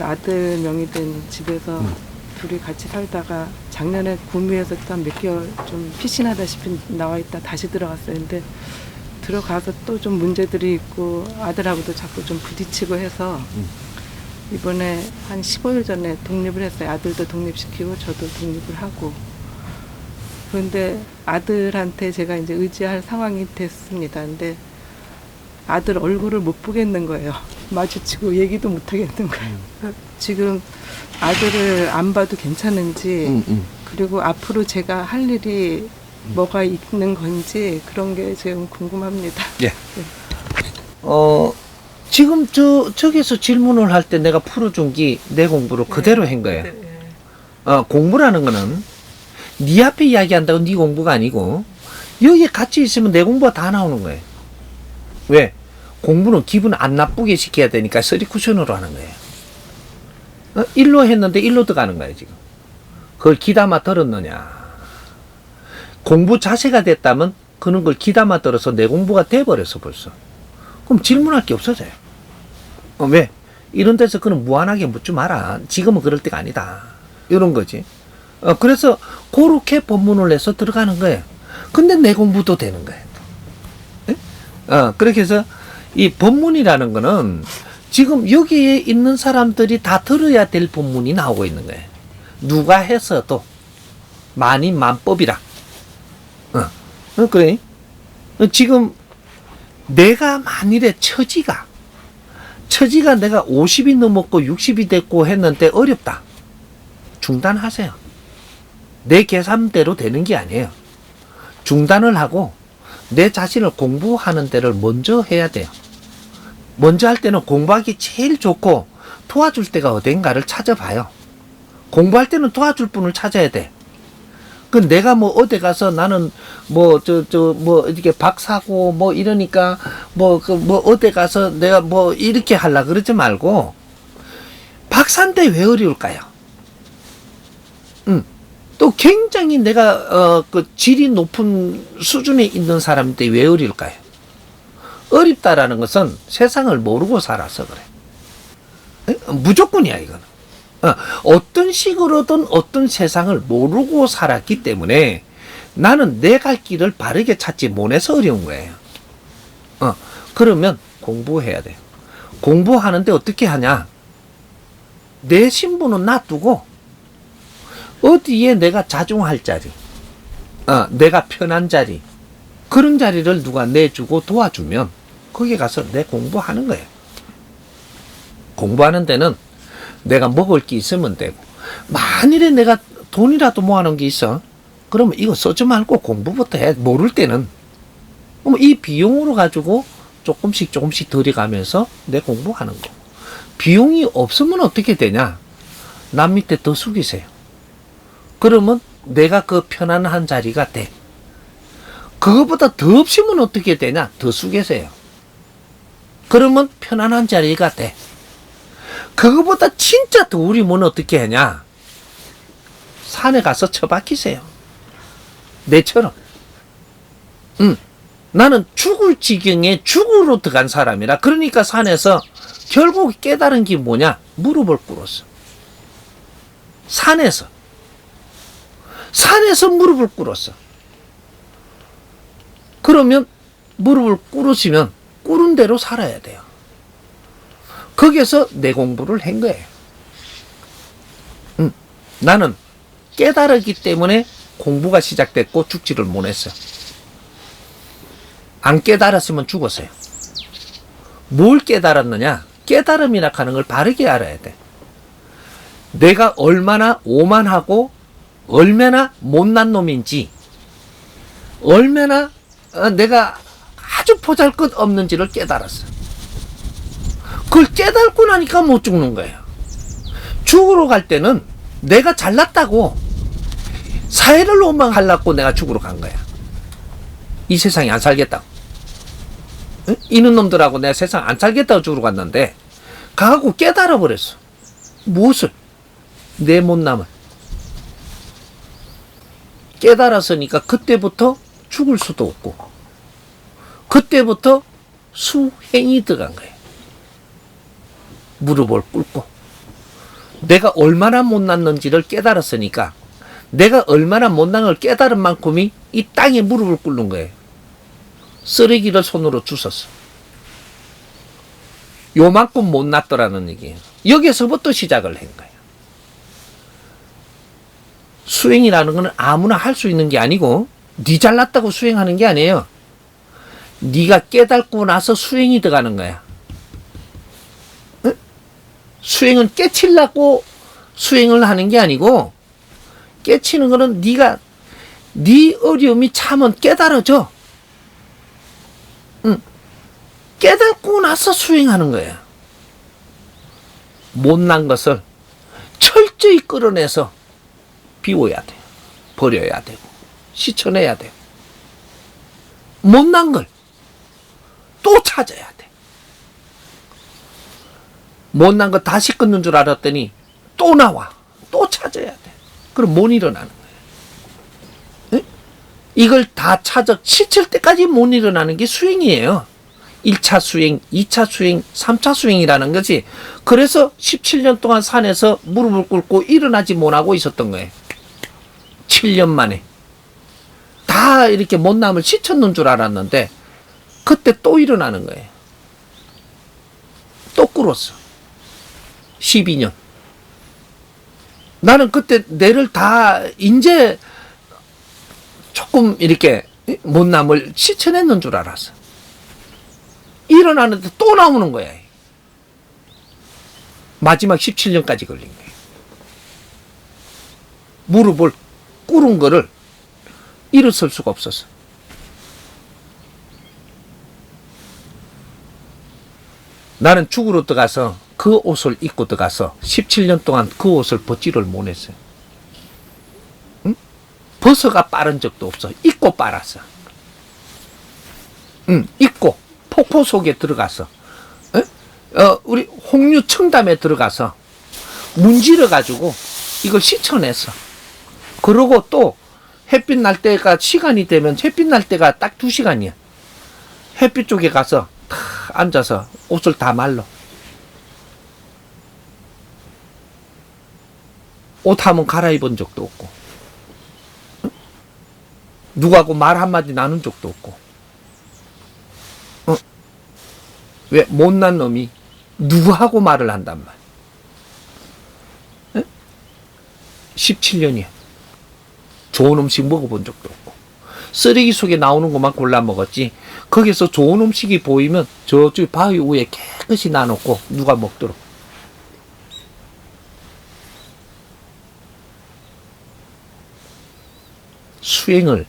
그 아들 명의 된 집에서 음. 둘이 같이 살다가 작년에 구미에서 한 몇 개월 좀 피신하다시피 나와 있다 다시 들어갔어요. 근데 들어가서 또 좀 문제들이 있고 아들하고도 자꾸 좀 부딪히고 해서 음. 이번에 한 15일 전에 독립을 했어요. 아들도 독립시키고 저도 독립을 하고. 그런데 아들한테 제가 이제 의지할 상황이 됐습니다. 근데 아들 얼굴을 못 보겠는 거예요. 마주치고 얘기도 못 하겠는 거예요. 지금 아들을 안 봐도 괜찮은지 음, 음. 그리고 앞으로 제가 할 일이 뭐가 있는 건지 그런 게 지금 궁금합니다. 예. 어, 지금 저, 저기서 질문을 할 때 내가 풀어준 게 내 공부를 그대로 한 거예요. 네. 어, 공부라는 거는 네 앞에 이야기한다고 네 공부가 아니고 여기에 같이 있으면 내 공부가 다 나오는 거예요. 왜? 공부는 기분 안 나쁘게 시켜야 되니까 쓰리 쿠션으로 하는 거예요. 어, 일로 했는데 일로 들어가는 거예요, 지금. 그걸 기담아 들었느냐. 공부 자세가 됐다면 그런 걸 기담아 들어서 내 공부가 돼버렸어, 벌써. 그럼 질문할 게 없어져요. 어, 왜? 이런 데서 그는 무한하게 묻지 마라. 지금은 그럴 때가 아니다. 이런 거지. 어, 그래서 그렇게 본문을 내서 들어가는 거예요. 근데 내 공부도 되는 거예요. 예? 어, 그렇게 해서 이 본문이라는 거는 지금 여기에 있는 사람들이 다 들어야 될 본문이 나오고 있는 거예요. 누가 해서도 만인 만법이라. 어, 어, 그래. 어, 지금 내가 만일에 처지가 처지가 내가 50이 넘었고 60이 됐고 했는데 어렵다. 중단하세요. 내 계산대로 되는 게 아니에요. 중단을 하고 내 자신을 공부하는 데를 먼저 해야 돼요. 먼저 할 때는 공부하기 제일 좋고 도와줄 때가 어딘가를 찾아봐요. 공부할 때는 도와줄 분을 찾아야 돼. 그 내가 뭐 어디 가서 나는 뭐 저 저 뭐 이렇게 박사고 뭐 이러니까 뭐그뭐 어디 가서 내가 뭐 이렇게 할라 그러지 말고 박사인데 왜 어려울까요? 음. 또 굉장히 내가 어 그 질이 높은 수준에 있는 사람인데 왜 어려울까요? 어렵다라는 것은 세상을 모르고 살아서 그래. 에? 무조건이야 이거는. 어, 어떤 식으로든 어떤 세상을 모르고 살았기 때문에 나는 내 갈 길을 바르게 찾지 못해서 어려운 거예요. 어, 그러면 공부해야 돼요. 공부하는데 어떻게 하냐? 내 신분은 놔두고 어디에 내가 자중할 자리, 어, 내가 편한 자리, 그런 자리를 누가 내주고 도와주면 거기 가서 내 공부하는 거예요. 공부하는 데는 내가 먹을 게 있으면 되고 만일에 내가 돈이라도 모아놓은 게 있어 그러면 이거 쓰지 말고 공부부터 해. 모를 때는. 그럼 이 비용으로 가지고 조금씩 조금씩 들여가면서 내 공부하는 거. 비용이 없으면 어떻게 되냐? 남 밑에 더 숙이세요. 그러면 내가 그 편안한 자리가 돼. 그거보다 더 없으면 어떻게 되냐? 더 숙이세요 그러면 편안한 자리가 돼 그거보다 진짜 더 우리면 어떻게 하냐? 산에 가서 처박히세요. 내처럼. 응. 나는 죽을 지경에 죽으로 들어간 사람이라. 그러니까 산에서 결국 깨달은 게 뭐냐? 무릎을 꿇었어. 산에서. 산에서 무릎을 꿇었어. 그러면 무릎을 꿇으시면 꿇은 대로 살아야 돼요. 거기에서 내 공부를 한 거예요. 음, 나는 깨달았기 때문에 공부가 시작됐고 죽지를 못했어요. 안 깨달았으면 죽었어요. 뭘 깨달았느냐? 깨달음이라 하는 걸 바르게 알아야 돼. 내가 얼마나 오만하고 얼마나 못난 놈인지 얼마나 어, 내가 아주 보잘것 없는지를 깨달았어. 그걸 깨닫고 나니까 못 죽는 거예요. 죽으러 갈 때는 내가 잘났다고 사회를 원망하려고 내가 죽으러 간 거야. 이 세상에 안 살겠다고. 응? 이는 놈들하고 내가 세상 안 살겠다고 죽으러 갔는데 가고 깨달아 버렸어. 무엇을? 내 못남을. 깨달았으니까 그때부터 죽을 수도 없고 그때부터 수행이 들어간 거예요. 무릎을 꿇고 내가 얼마나 못났는지를 깨달았으니까 내가 얼마나 못난 걸 깨달은 만큼이 이 땅에 무릎을 꿇는 거예요. 쓰레기를 손으로 주웠어. 요만큼 못났더라는 얘기예요. 여기서부터 시작을 한 거예요. 수행이라는 거는 아무나 할 수 있는 게 아니고 네 잘났다고 수행하는 게 아니에요. 네가 깨닫고 나서 수행이 들어가는 거야. 응? 수행은 깨치려고 수행을 하는 게 아니고 깨치는 거는 네가 네 어려움이 참은 깨달아져. 응. 깨닫고 나서 수행하는 거야. 못난 것을 철저히 끌어내서 비워야 돼. 버려야 되고 씻어내야 되고 못난 걸 또 찾아야 돼. 못난 거 다시 끊는 줄 알았더니 또 나와. 또 찾아야 돼. 그럼 못 일어나는 거예요. 응? 이걸 다 찾아 치칠 때까지 못 일어나는 게 수행이에요. 1차 수행, 2차 수행, 3차 수행이라는 거지. 그래서 17년 동안 산에서 무릎을 꿇고 일어나지 못하고 있었던 거예요. 7년 만에. 다 이렇게 못남을 씻었는 줄 알았는데, 그때 또 일어나는 거예요. 또 꿇었어. 12년. 나는 그때 내를 다, 이제 조금 이렇게 못남을 씻어냈는 줄 알았어. 일어나는데 또 나오는 거야. 마지막 17년까지 걸린 거예요. 무릎을 꿇은 거를 일어설 수가 없었어. 나는 죽으러 들어가서 그 옷을 입고 들어가서 17년 동안 그 옷을 벗지를 못했어요. 응? 벗어가 빠른 적도 없어. 입고 빨았어. 응, 입고 폭포 속에 들어가서 어? 어, 우리 홍유 청담에 들어가서 문지러 가지고 이걸 씻어냈어. 그러고 또 햇빛 날 때가 시간이 되면 햇빛 날 때가 딱 두 시간이야. 햇빛 쪽에 가서 탁 앉아서 옷을 다 말러. 옷 한번 갈아입은 적도 없고. 응? 누구하고 말 한마디 나눈 적도 없고. 어? 왜 못난 놈이 누구하고 말을 한단 말. 응? 17년이야. 좋은 음식 먹어본 적도 없고. 쓰레기 속에 나오는 것만 골라 먹었지. 거기서 좋은 음식이 보이면 저쪽 바위 위에 깨끗이 놔놓고 누가 먹도록. 수행을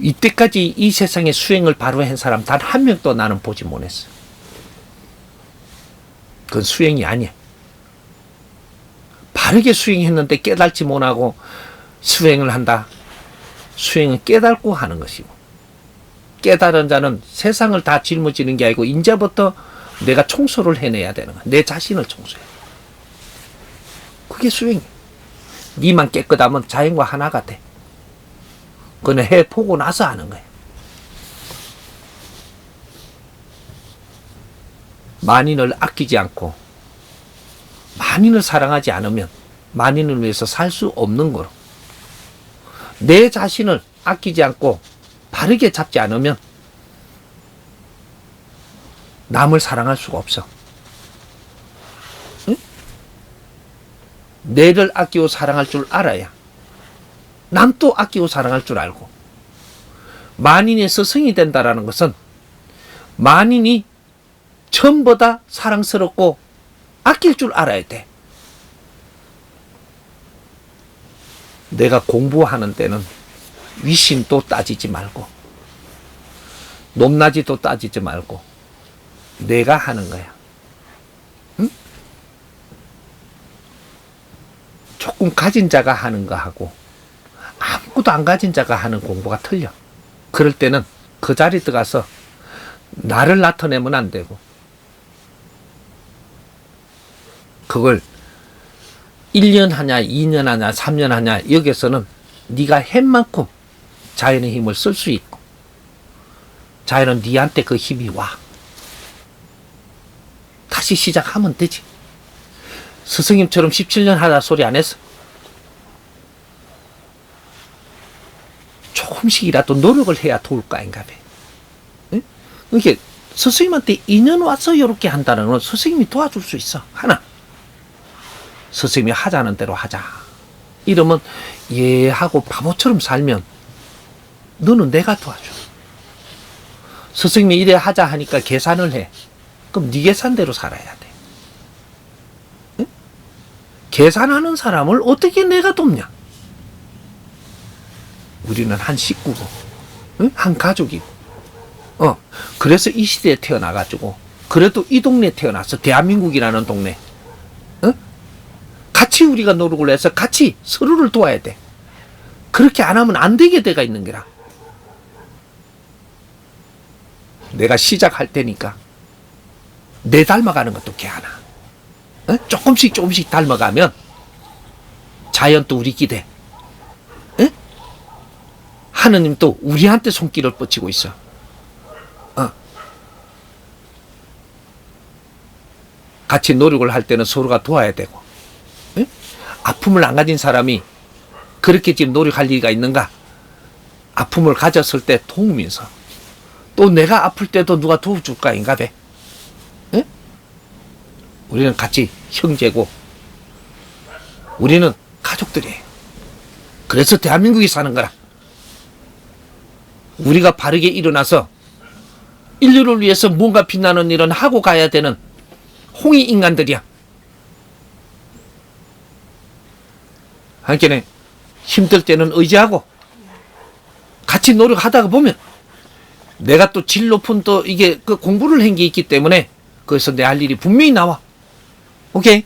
이때까지 이 세상에 수행을 바로 한 사람 단 한 명도 나는 보지 못했어. 그건 수행이 아니야. 바르게 수행했는데 깨달지 못하고 수행을 한다. 수행은 깨달고 하는 것이고 깨달은 자는 세상을 다 짊어지는 게 아니고 이제부터 내가 청소를 해내야 되는 거야. 내 자신을 청소해. 그게 수행이야. 니만 깨끗하면 자연과 하나가 돼. 그는 해보고 나서 하는 거야. 만인을 아끼지 않고 만인을 사랑하지 않으면 만인을 위해서 살 수 없는 거로. 내 자신을 아끼지 않고 바르게 잡지 않으면 남을 사랑할 수가 없어. 응? 내를 아끼고 사랑할 줄 알아야 남도 아끼고 사랑할 줄 알고 만인의 스승이 된다라는 것은 만인이 전보다 사랑스럽고 아낄 줄 알아야 돼. 내가 공부하는 때는 위신도 따지지 말고 높낮이도 따지지 말고 내가 하는 거야. 응? 조금 가진 자가 하는 거하고 아무것도 안 가진 자가 하는 공부가 틀려. 그럴 때는 그 자리 들어가서 나를 나타내면 안 되고 그걸 1년 하냐, 2년 하냐, 3년 하냐, 여기서는 네가 한 만큼 자연의 힘을 쓸 수 있고, 자연은 네한테 그 힘이 와. 다시 시작하면 되지. 스승님처럼 17년 하다 소리 안 했어. 조금씩이라도 노력을 해야 도울 거 아닌가 봐. 응? 이게 스승님한테 인연 와서 이렇게 한다는 건 스승님이 도와줄 수 있어. 하나. 스승님이 하자는 대로 하자. 이러면 예 하고 바보처럼 살면 너는 내가 도와줘. 스승님이 이래 하자 하니까 계산을 해. 그럼 네 계산대로 살아야 돼. 응? 계산하는 사람을 어떻게 내가 돕냐? 우리는 한 식구고, 응? 한 가족이고, 어, 그래서 이 시대에 태어나가지고, 그래도 이 동네에 태어나서 대한민국이라는 동네, 어? 같이 우리가 노력을 해서 같이 서로를 도와야 돼. 그렇게 안 하면 안 되게 돼가 있는 거라. 내가 시작할 테니까 내 닮아가는 것도 개 하나. 어? 조금씩 조금씩 닮아가면 자연도 우리 기대. 어? 하느님 또 우리한테 손길을 뻗치고 있어. 어. 같이 노력을 할 때는 서로가 도와야 되고. 어? 아픔을 안 가진 사람이 그렇게 지금 노력할 리가 있는가? 아픔을 가졌을 때 도우면서 또 내가 아플 때도 누가 도와줄까 인가 배. 예? 우리는 같이 형제고 우리는 가족들이에요. 그래서 대한민국이 사는 거라. 우리가 바르게 일어나서 인류를 위해서 뭔가 빛나는 일은 하고 가야 되는 홍이 인간들이야. 한켠에 힘들 때는 의지하고 같이 노력하다가 보면 내가 또 질 높은 또 이게 그 공부를 한 게 있기 때문에 거기서 내 할 일이 분명히 나와. 오케이?